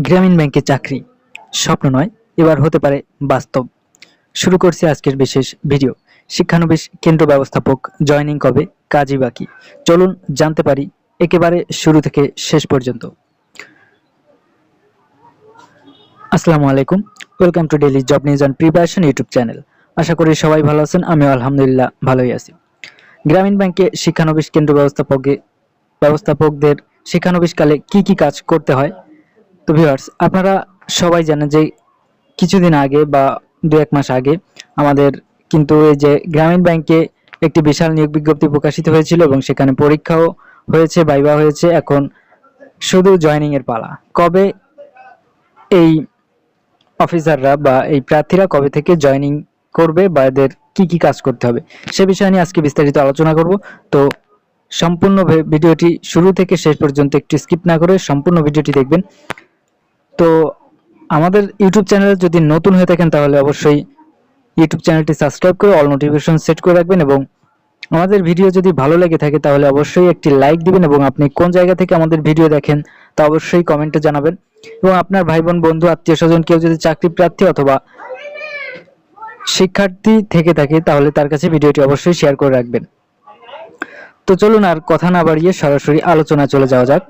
গ্রামীণ ব্যাংকে চাকরি। স্বপ্ন নয়, এবার হতে পারে বাস্তব। শুরু করছি আজকের বিশেষ ভিডিও। শিক্ষানবিশ কেন্দ্র ব্যবস্থাপক জয়নিং কবে, কাজই বাকি। চলুন জানতে পারি, একেবারে শুরু থেকে শেষ পর্যন্ত। আসসালামু আলাইকুম, welcome to daily job news and preparation YouTube channel. আশা করি সবাই ভালো আছেন, আমিও আলহামদুলিল্লাহ ভালোই আছি। গ্রামীণ ব্যাংকে শিক্ষানবিশ কেন্দ্র ব্যবস্থাপকে ব্যবস্থাপকদের শিক্ষানবিশকালে কি কি কাজ করতে হয়? তো ভিউয়ার্স আপনারা সবাই জানেন যে কিছুদিন আগে বা দু এক মাস আগে আমাদের কিন্তু এই যে গ্রামীণ ব্যাংকে একটি বিশাল নিয়োগ বিজ্ঞপ্তি প্রকাশিত হয়েছিল এবং সেখানে পরীক্ষাও হয়েছে, বাইবা হয়েছে, এখন শুধু জয়নিং পালা। কবে এই অফিসাররা বা এই প্রার্থীরা কবে থেকে জয়নিং করবে বা এদের কি কি কাজ করতে হবে, সে বিষয় নিয়ে আজকে বিস্তারিত আলোচনা করব। তো সম্পূর্ণ ভিডিওটি শুরু থেকে শেষ পর্যন্ত একটু স্কিপ না করে সম্পূর্ণ ভিডিওটি দেখবেন। তো আমাদের ইউটিউব চ্যানেলে যদি নতুন হয়ে থাকেন, তাহলে অবশ্যই ইউটিউব চ্যানেলটি সাবস্ক্রাইব করে অল নোটিফিকেশন সেট করে রাখবেন এবং আমাদের ভিডিও যদি ভালো লেগে থাকে, তাহলে অবশ্যই একটি লাইক দিবেন এবং আপনি কোন জায়গা থেকে আমাদের ভিডিও দেখেন, তা অবশ্যই কমেন্টে জানাবেন। এবং আপনার ভাই বোন বন্ধু, আত্মীয় স্বজন, কেউ যদি চাকরি প্রার্থী অথবা শিক্ষার্থী থেকে থাকে, তাহলে তার কাছে ভিডিওটি অবশ্যই শেয়ার করে রাখবেন। তো চলুন আর কথা না বাড়িয়ে সরাসরি আলোচনা চলে যাওয়া যাক।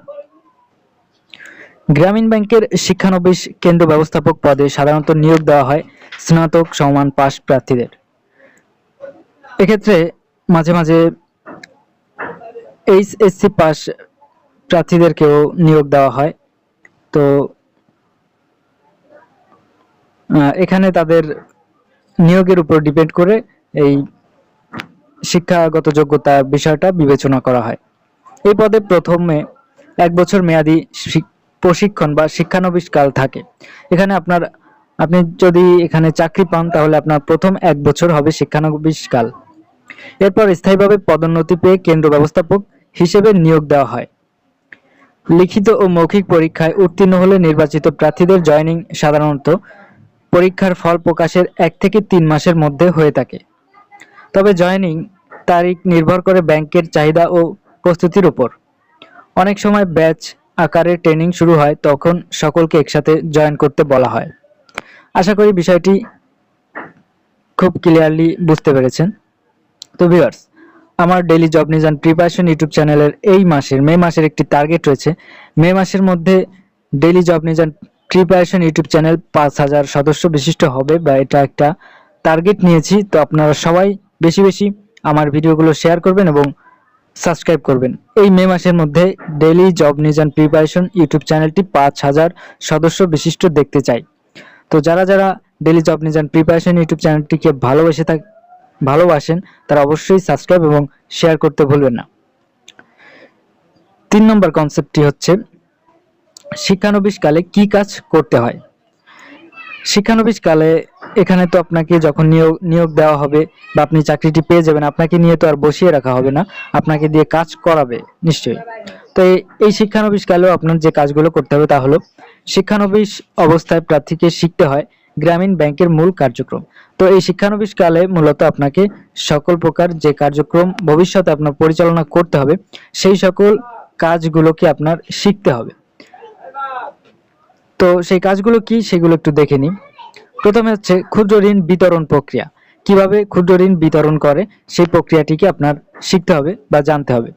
গ্রামীণ ব্যাংকের শিক্ষানবিশ কেন্দ্র ব্যবস্থাপক পদে সাধারণত নিয়োগ দেওয়া হয় স্নাতক সমান পাশ প্রার্থীদের। এক্ষেত্রে মাঝে মাঝে এইচ এইচএসসি পাস প্রার্থীদেরকেও নিয়োগ দেওয়া হয়। তো এখানে তাদের নিয়োগের উপর ডিপেন্ড করে এই শিক্ষাগত যোগ্যতা বিষয়টা বিবেচনা করা হয়। এই পদে প্রথমে এক বছর মেয়াদি প্রশিক্ষণ বা শিক্ষানবিশকাল থাকে। এখানে আপনার, আপনি যদি এখানে চাকরি পান, তাহলে আপনার প্রথম এক বছর হবে শিক্ষানবিশকাল এরপর স্থায়ীভাবে পদোন্নতি পেয়ে কেন্দ্র ব্যবস্থাপক হিসেবে নিয়োগ দেওয়া হয়। লিখিত ও মৌখিক পরীক্ষায় উত্তীর্ণ হলে নির্বাচিত প্রার্থীদের জয়নিং সাধারণত পরীক্ষার ফল প্রকাশের এক থেকে তিন মাসের মধ্যে হয়ে থাকে। তবে জয়নিং তারিখ নির্ভর করে ব্যাংকের চাহিদা ও প্রস্তুতির উপর। অনেক সময় ব্যাচ আকারে ট্রেনিং শুরু হয়, তখন সকলকে একসাথে জয়েন করতে বলা হয়। আশা করি বিষয়টি খুব ক্লিয়ারলি বুঝতে পেরেছেন। তো ভিউয়ার্স আমার daily job news and preparation YouTube চ্যানেলের এই মাসের, মে মাসের একটি টার্গেট রয়েছে। মে মাসের মধ্যে daily job news and preparation YouTube channel পাঁচ হাজার সদস্য বিশিষ্ট হবে বা এটা একটা টার্গেট নিয়েছি। তো আপনারা সবাই বেশি বেশি আমার ভিডিওগুলো শেয়ার করবেন এবং সাবস্ক্রাইব করবেন। এই মে মাসের মধ্যে daily job and preparation YouTube চ্যানেলটি পাঁচ হাজার সদস্য বিশিষ্ট দেখতে চাই। তো যারা যারা daily job and preparation YouTube চ্যানেলটিকে ভালোবেসে থাক, ভালোবাসেন, তারা অবশ্যই সাবস্ক্রাইব এবং শেয়ার করতে ভুলবেন না। তিন নম্বর কনসেপ্টটি হচ্ছে শিক্ষানবিশকালে কি কাজ করতে হয়? শিক্ষানবিশকালে এখানে তো আপনাকে যখন নিয়োগ নিয়োগ দেওয়া হবে বা আপনি চাকরিটি পেয়ে যাবেন, আপনাকে নিয়ে তো আর বসিয়ে রাখা হবে না। আপনাকে দিয়ে কাজ করাবে, নিশ্চয়ই। তো এই- শিক্ষানবিশকালেও আপনার যে কাজগুলো করতে হবে তা হলো, শিক্ষানবিশ অবস্থায় প্রার্থীকে শিখতে হয় গ্রামীণ ব্যাংকের মূল কার্যক্রম। তো এই শিক্ষানবিশ কালে মূলত আপনাকে সকল প্রকার যে কার্যক্রম ভবিষ্যতে আপনার পরিচালনা করতে হবে, সেই সকল কাজগুলোকে আপনার শিখতে হবে। তো সেই কাজগুলো কি, সেগুলো একটু দেখে নিই। প্রথমে হচ্ছে ক্ষুদ্র ঋণ বিতরণ প্রক্রিয়া। কীভাবে ক্ষুদ্র ঋণ বিতরণ করে? সেই প্রক্রিয়াটিকে আপনার শিখতে হবে বা জানতে হবে।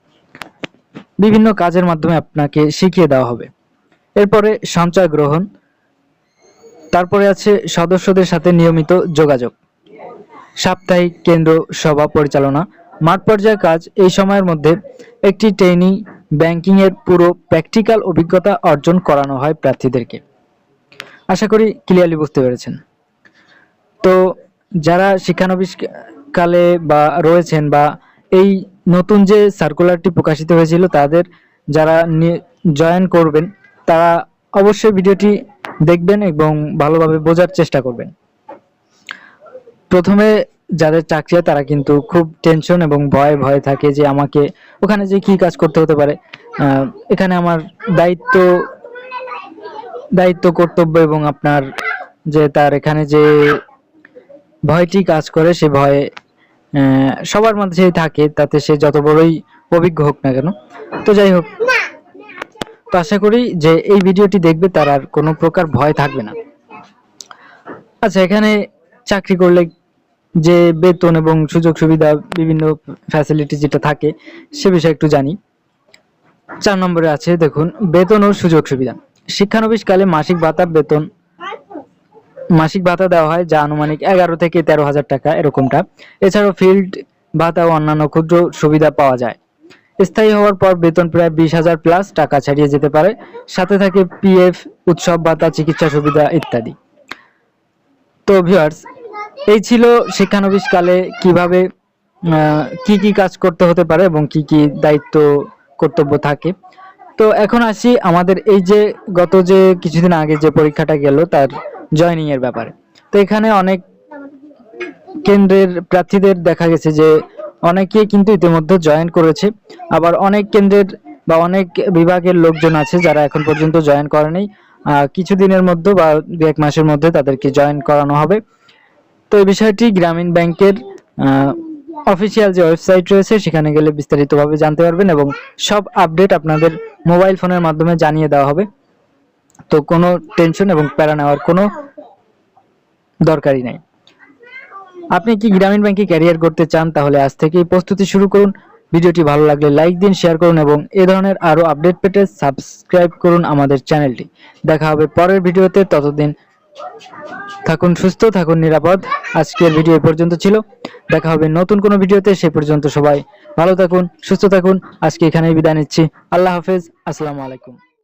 বিভিন্ন কাজের মাধ্যমে আপনাকে শিখিয়ে দেওয়া হবে। এরপরে সঞ্চয় গ্রহণ। তারপরে আছে সদস্যদের সাথে নিয়মিত যোগাযোগ। সাপ্তাহিক কেন্দ্র সভা পরিচালনা। মাঠ পর্যায়ের কাজ এই সময়ের মধ্যে একটি ট্রেনিং, ব্যাংকিং এর পুরো প্র্যাকটিক্যাল অভিজ্ঞতা অর্জন করানো হয় প্রার্থীদেরকে। আশা করি ক্লিয়ারলি বুঝতে পেরেছেন। তো যারা শিক্ষানবিশ কালে বা রয়েছেন বা এই নতুন যে সার্কুলারটি প্রকাশিত হয়েছিল তাদের যারা জয়েন করবেন, তারা অবশ্যই ভিডিওটি দেখবেন এবং ভালোভাবে বোঝার চেষ্টা করবেন। প্রথমে যাদের চাকরি তারা কিন্তু খুব টেনশন এবং ভয় ভয় থাকে যে আমাকে ওখানে যে কি কাজ করতে হতে পারে। এখানে আমার দায়িত্ব দায়িত্ব কর্তব্য এবং আপনার যে তার এখানে যে ভয়টি কাজ করে, সে ভয়ে সবার মধ্যেই থাকে, তাতে সে যত বড়ই অভিজ্ঞ হোক না কেন। তো যাই হোক, তো আশা করি যে এই ভিডিওটি দেখবে, তার আর কোনো প্রকার ভয় থাকবে না। আচ্ছা এখানে চাকরি করলে যে বেতন এবং সুযোগ সুবিধা, বিভিন্ন ফ্যাসিলিটি যেটা থাকে, সে বিষয়ে একটু জানি। চার নম্বরে আছে, দেখুন, বেতন ও সুযোগ সুবিধা। শিক্ষানবিশকালে মাসিক ভাতা বেতন মাসিক ভাতা দেওয়া হয়, যা আনুমানিক এগারো থেকে তেরো হাজার টাকা, এরকমটা। এছাড়াও ফিল্ড ভাতা ও অন্যান্য ক্ষুদ্র সুবিধা পাওয়া যায়। স্থায়ী হওয়ার পর বেতন প্রায় বিশ হাজার প্লাস টাকা ছাড়িয়ে যেতে পারে। সাথে থাকে পিএফ উৎসব ভাতা, চিকিৎসা সুবিধা ইত্যাদি। তো ভিউয়ার্স এই ছিল শিক্ষানবিশ কালে কীভাবে কি কি কাজ করতে হতে পারে এবং কি কি দায়িত্ব, কর্তব্য থাকে। তো এখন আসি আমাদের এই যে, গত যে কিছুদিন আগে যে পরীক্ষাটা গেল, তার জয়নিং এর ব্যাপারে। তো এখানে অনেক কেন্দ্রের প্রার্থীদের দেখা গেছে যে অনেকে কিন্তু ইতিমধ্যে জয়েন করেছে। আবার অনেক কেন্দ্রের বা অনেক বিভাগের লোকজন আছে যারা এখন পর্যন্ত জয়েন করেনি। কিছুদিনের মধ্যে বা দু এক মাসের মধ্যে তাদেরকে জয়েন করানো হবে। তো এই বিষয়টি গ্রামীণ ব্যাংকের অফিসিয়াল যে ওয়েবসাইট রয়েছে সেখানে গেলে বিস্তারিতভাবে জানতে পারবেন এবং সব আপডেট আপনাদের মোবাইল ফোনের মাধ্যমে জানিয়ে দেওয়া হবে। তো কোনো টেনশন এবং প্যারা নেওয়ার কোনো দরকারই নাই। আপনি কি গ্রামীণ ব্যাংকে ক্যারিয়ার করতে চান, তাহলে আজ থেকেই প্রস্তুতি শুরু করুন। ভিডিওটি ভালো লাগলে লাইক দিন শেয়ার করুন এবং এ ধরনের আরও আপডেট পেতে সাবস্ক্রাইব করুন আমাদের চ্যানেলটি দেখা হবে পরের ভিডিওতে, ততদিন থাকুন সুস্থ, থাকুন নিরাপদ। আজকের ভিডিও এ পর্যন্ত ছিল। দেখা হবে নতুন কোনো ভিডিওতে, সে পর্যন্ত সবাই ভালো থাকুন, সুস্থ থাকুন। আজকে এখানেই বিদায় নিচ্ছি। আল্লাহ হাফেজ, আসসালামু আলাইকুম।